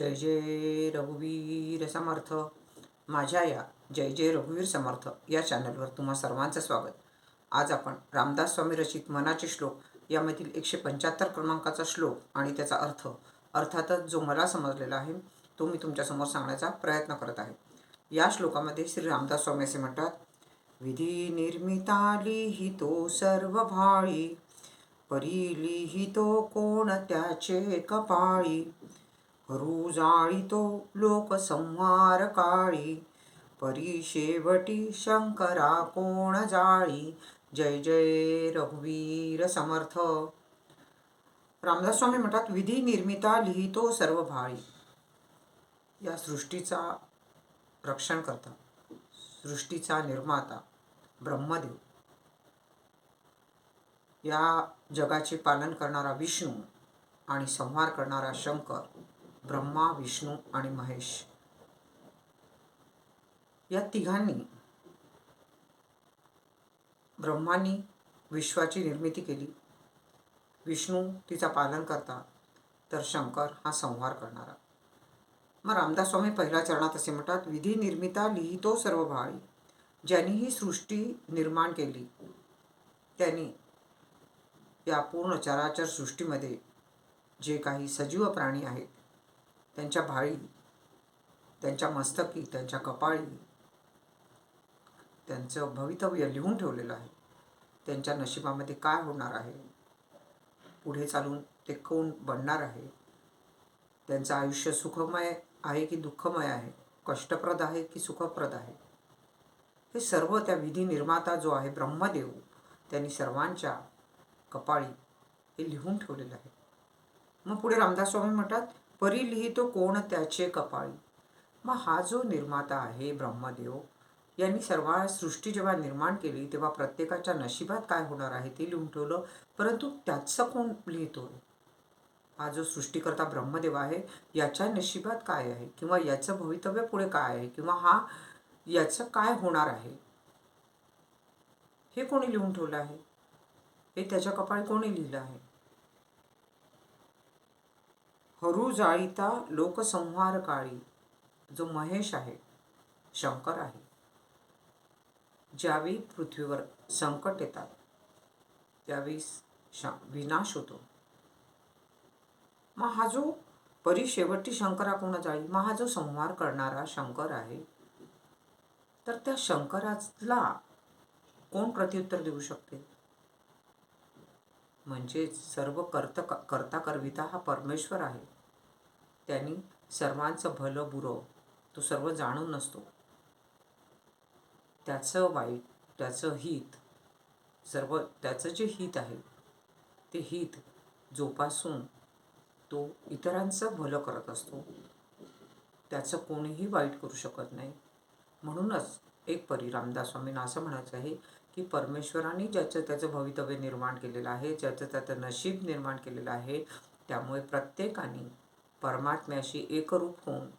जय जय रघुवीर समर्थ. माझ्या या जय जय रघुवीर समर्थ या चॅनलवर तुम्हा सर्वांचं स्वागत. आज आपण रामदास स्वामी रचित मनाचे श्लोक यामधील एकशे पंच्याहत्तर क्रमांकाचा श्लोक आणि त्याचा अर्थ अर्थातच जो मला समजलेला आहे तो मी तुमच्यासमोर सांगण्याचा प्रयत्न करत आहे. या श्लोकामध्ये श्री रामदास स्वामी असे म्हणतात विधी निर्मिता लिहितो सर्व भाळी परी लिहितो कोण त्याचे कपाळी हरू जाळीतो लोक काळी परी शेवटी शंकरा कोण जाळी? जय जय रघुवीर समर्थ. रामदास स्वामी म्हणतात विधी निर्मिता लिहितो सर्व भाळी. या सृष्टीचा रक्षण करता सृष्टीचा निर्माता ब्रह्मदेव. या जगाचे पालन करणारा विष्णू आणि संहार करणारा शंकर ब्रह्मा विष्णू आणि महेश. या तिघांनी ब्रह्मांनी विश्वाची निर्मिती केली. विष्णू तिचा पालन करता तर शंकर हा संहार करणारा. मग रामदास स्वामी पहिल्या चरणात असे म्हणतात विधी निर्मिता लिहितो सर्व भाळी. ज्यांनी ही सृष्टी निर्माण केली त्यांनी या पूर्ण चराचर सृष्टीमध्ये जे काही सजीव प्राणी आहेत त्यांच्या भाळी त्यांच्या मस्तकी त्यांच्या कपाळी त्यांचं भवितव्य लिहून ठेवलेलं आहे. त्यांच्या नशिबामध्ये काय होणार आहे? पुढे चालून ते कोण बनणार आहे? त्यांचं आयुष्य सुखमय आहे की दुःखमय आहे? कष्टप्रद आहे की सुखप्रद आहे? हे सर्व त्या विधी निर्माता जो आहे ब्रह्मदेव त्यांनी सर्वांच्या कपाळी हे लिहून ठेवलेलं आहे. मग पुढे रामदास स्वामी म्हणतात परी लिहितो कोण त्याचे कपाळी. मग हा जो निर्माता आहे ब्रह्मदेव यांनी सर्व सृष्टी जेव्हा निर्माण केली तेव्हा प्रत्येकाच्या नशिबात काय होणार आहे ते लिहून ठेवलं परंतु त्याचं कोण लिहितो? हा जो सृष्टीकर्ता ब्रह्मदेव आहे याच्या नशिबात काय आहे? किंवा याचं भवितव्य पुढे काय आहे? किंवा हा याचं काय होणार आहे? हे कोणी लिहून ठेवलं आहे? हे त्याच्या कपाळी कोणी लिहिलं आहे? हरू जाळीता लोकसंहार काळी जो महेश आहे शंकर आहे. ज्यावेळी पृथ्वीवर संकट येतात त्यावेळी श विनाश होतो. मग हा जो परी शेवटी शंकरा कोण जाळी मग हा जो संहार करणारा शंकर आहे तर त्या शंकराला कोण प्रत्युत्तर देऊ शकते? म्हणजेच सर्व कर्त करता करविता हा परमेश्वर आहे. त्यांनी सर्वांचं भलं बुरं तो सर्व जाणून नसतो. त्याचं वाईट त्याचं हित सर्व त्याचं जे हित आहे ते हित जोपासून तो इतरांचं भलं करत असतो. त्याचं कोणीही वाईट करू शकत नाही. म्हणूनच एक परी रामदास स्वामींना असं म्हणायचं आहे की परमेश्वराने ज्याचं त्याचं भवितव्य निर्माण केलेलं आहे ज्याचं त्याचं नशीब निर्माण केलेलं आहे त्यामुळे प्रत्येकाने परमात्म्याशी एकरूप होऊन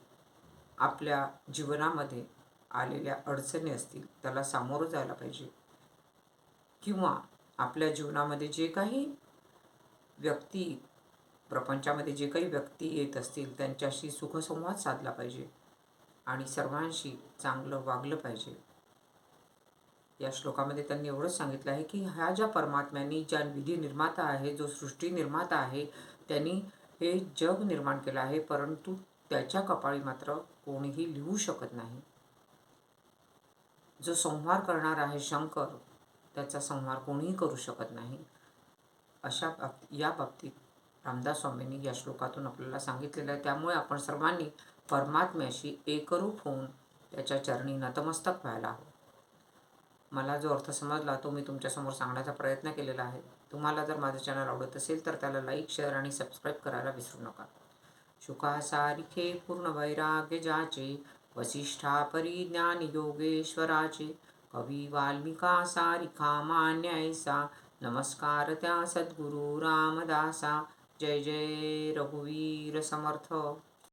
आपल्या जीवनामध्ये आलेल्या अडचणी असतील त्याला सामोरं जायला पाहिजे. किंवा आपल्या जीवनामध्ये जे काही व्यक्ती प्रपंचामध्ये जे काही व्यक्ती येत असतील त्यांच्याशी सुखसंवाद साधला पाहिजे आणि सर्वांशी चांगलं वागलं पाहिजे. या श्लोकामध्ये त्यांनी एवढंच सांगितलं आहे की ह्या ज्या परमात्म्यांनी ज्या विधी निर्माता आहे जो सृष्टी निर्माता आहे त्यांनी हे जग निर्माण केलं आहे परंतु त्याच्या कपाळी मात्र कोणीही लिहू शकत नाही. जो संहार करणार आहे शंकर त्याचा संहार कोणीही करू शकत नाही. अशा बाब या बाबतीत रामदास स्वामींनी या श्लोकातून आपल्याला सांगितलेलं आहे. त्यामुळे आपण सर्वांनी परमात्म्याशी एकरूप होऊन त्याच्या चरणी नतमस्तक व्हायला हवं. मला जो अर्थ समजला तो मी तुमच्यासमोर सांगण्याचा प्रयत्न केलेला आहे. तुम्हाला जर माझं चॅनल आवडत असेल तर त्याला लाईक शेअर आणि सबस्क्राईब करायला विसरू नका. शुकासारिखे पूर्ण वैराग्य जाचे वसिष्ठा परिज्ञान योगेश्वराचे कवी वाल्मिका सारिखा मान्यायसा नमस्कार त्या सद्गुरु रामदासा जय जय रघुवीर समर्थ.